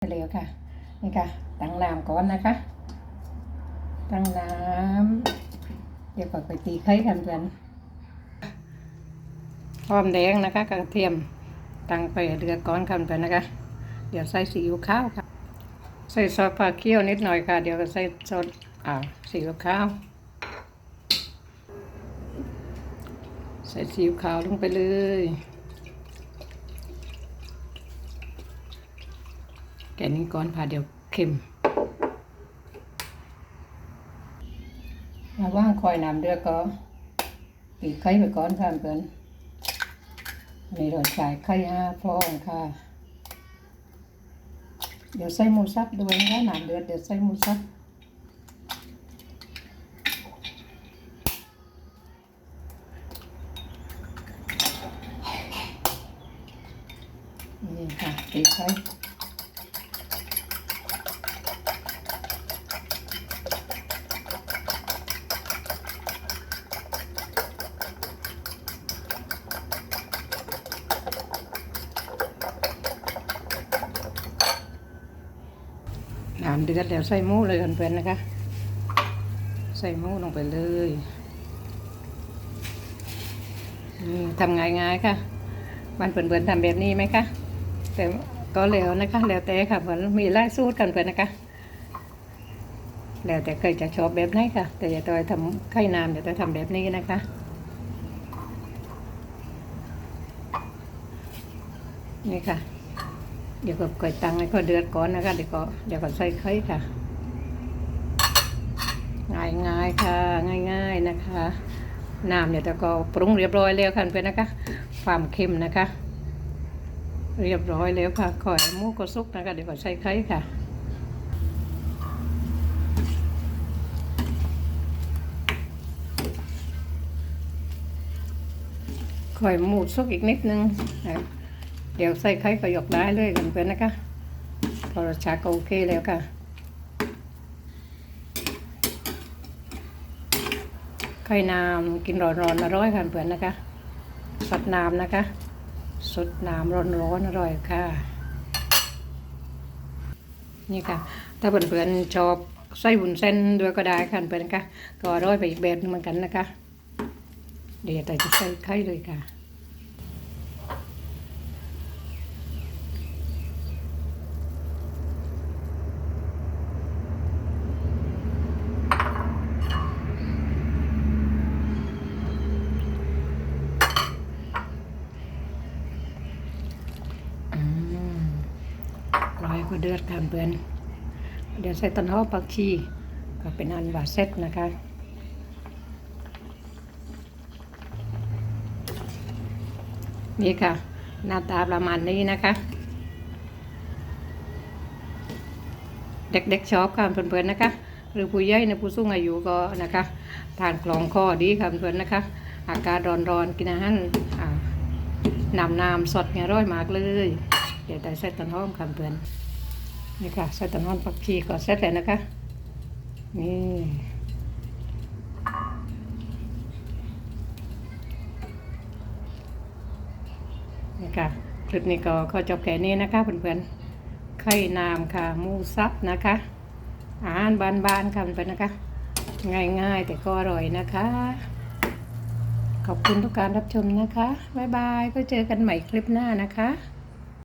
เร็วค่ะ นี่ค่ะ ตั้งน้ำก่อนนะคะ ตั้งน้ำเดี๋ยวก่อนไปตีไข่กันกันหอมแดงนะคะกระเทียมตั้งไปเดือดก้อนกันไปนะคะ เดี๋ยวใส่ซีอิ๊วขาวค่ะ ใส่ซอสปลาเคี่ยวนิดหน่อยค่ะ เดี๋ยวใส่ซอสอ่าซีอิ๊วขาวใส่ซีอิ๊วขาวลงไปเลย แกนี้ก่อนค่ะเดี๋ยวเค็มมาว่างคอยน้ำเดือดก็ปีไข่ไปก่อนค่ะเพื่อนนี่เราใส่ไข่ห้าฟองค่ะ เดี๋ยวใส่หมูสับด้วยนะน้ำเดือดเดี๋ยวใส่หมูสับนี่ค่ะปีไข่ น้ำเดือดแล้วใส่หมูเลยกันเพื่อนนะคะ ใส่หมูลงไปเลยนี่ทำง่ายๆค่ะมันเพื่อนๆทำแบบนี้ไหมคะแต่ก็แล้วนะคะแล้วแต่ค่ะเหมือนมีไล่สูตรกันเพื่อนนะคะ แล้วแต่เคยจะชอบแบบไหนค่ะ แต่อย่าต่อยทำไข่น้ำอย่าต่อยทำแบบนี้นะคะนี่ค่ะ เดี๋ยวก็ก่อยตังให้เขาเดือดก่อนนะคะเดี๋ยวก็เดี๋ยวก็ใส่ไข่ค่ะ ง่ายง่ายค่ะ ง่ายๆนะคะน้ำเนี่ยแต่ก็ปรุงเรียบร้อยแล้วค่ะเพื่อนนะคะ ความเค็มนะคะ เรียบร้อยแล้วค่ะข่อยหมูก็สุกนะคะ เดี๋ยวก็ใส่ไข่ค่ะข่อยหมูสุกอีกนิดนึงนะ เดี๋ยวใส่ไข่ก็หยกได้เลยกันเพื่อนนะคะพอรสชาติก็โอเคแล้วค่ะไข่น้ำกินร้อนๆอร่อยค่ะเพื่อนนะคะสดน้ำนะคะสดน้ำร้อนๆอร่อยค่ะ นี่ค่ะ ถ้าเพื่อนๆชอบใส่วุ้นเส้นด้วยก็ได้ค่ะเพื่อนนะคะก็อร่อยไปอีกแบบหนึงเหมือนกันนะคะ เดี๋ยวแต่จะใส่ไข่เลยค่ะ ก็เดือดค่ะเพื่อนเดี๋ยวใส่ต้นหอมผักชีก็เป็นอันว่าเซ็ตนะคะนี่ค่ะ หน้าตาประมาณนี้นะคะ เด็กๆชอบค่ะเพื่อนๆนะคะ หรือผู้ใหญ่ในผู้สูงอายุก็นะคะทานกลองคอดีค่ะเพื่อนๆนะคะ อากาศร้อนๆกินอาหารน้ำน้ำสดเนี่ยร่อยมากเลย เดี๋ยวแต่ใส่ต้นหอมค่ะเพื่อน นี่ค่ะใส่ต้นอมผักชีก็เสร็จแล้วนะคะ นี่นี่ค่ะคลิปนี้ก็ขอจบแค่นี้นะคะเพื่อนๆไข่น้ำค่ะมูสับนะคะอาหารบานๆค่ะเพื่อนๆนะคะ ง่ายๆแต่ก็อร่อยนะคะ ขอบคุณทุกการรับชมนะคะ บ๊ายบายก็เจอกันใหม่คลิปหน้านะคะ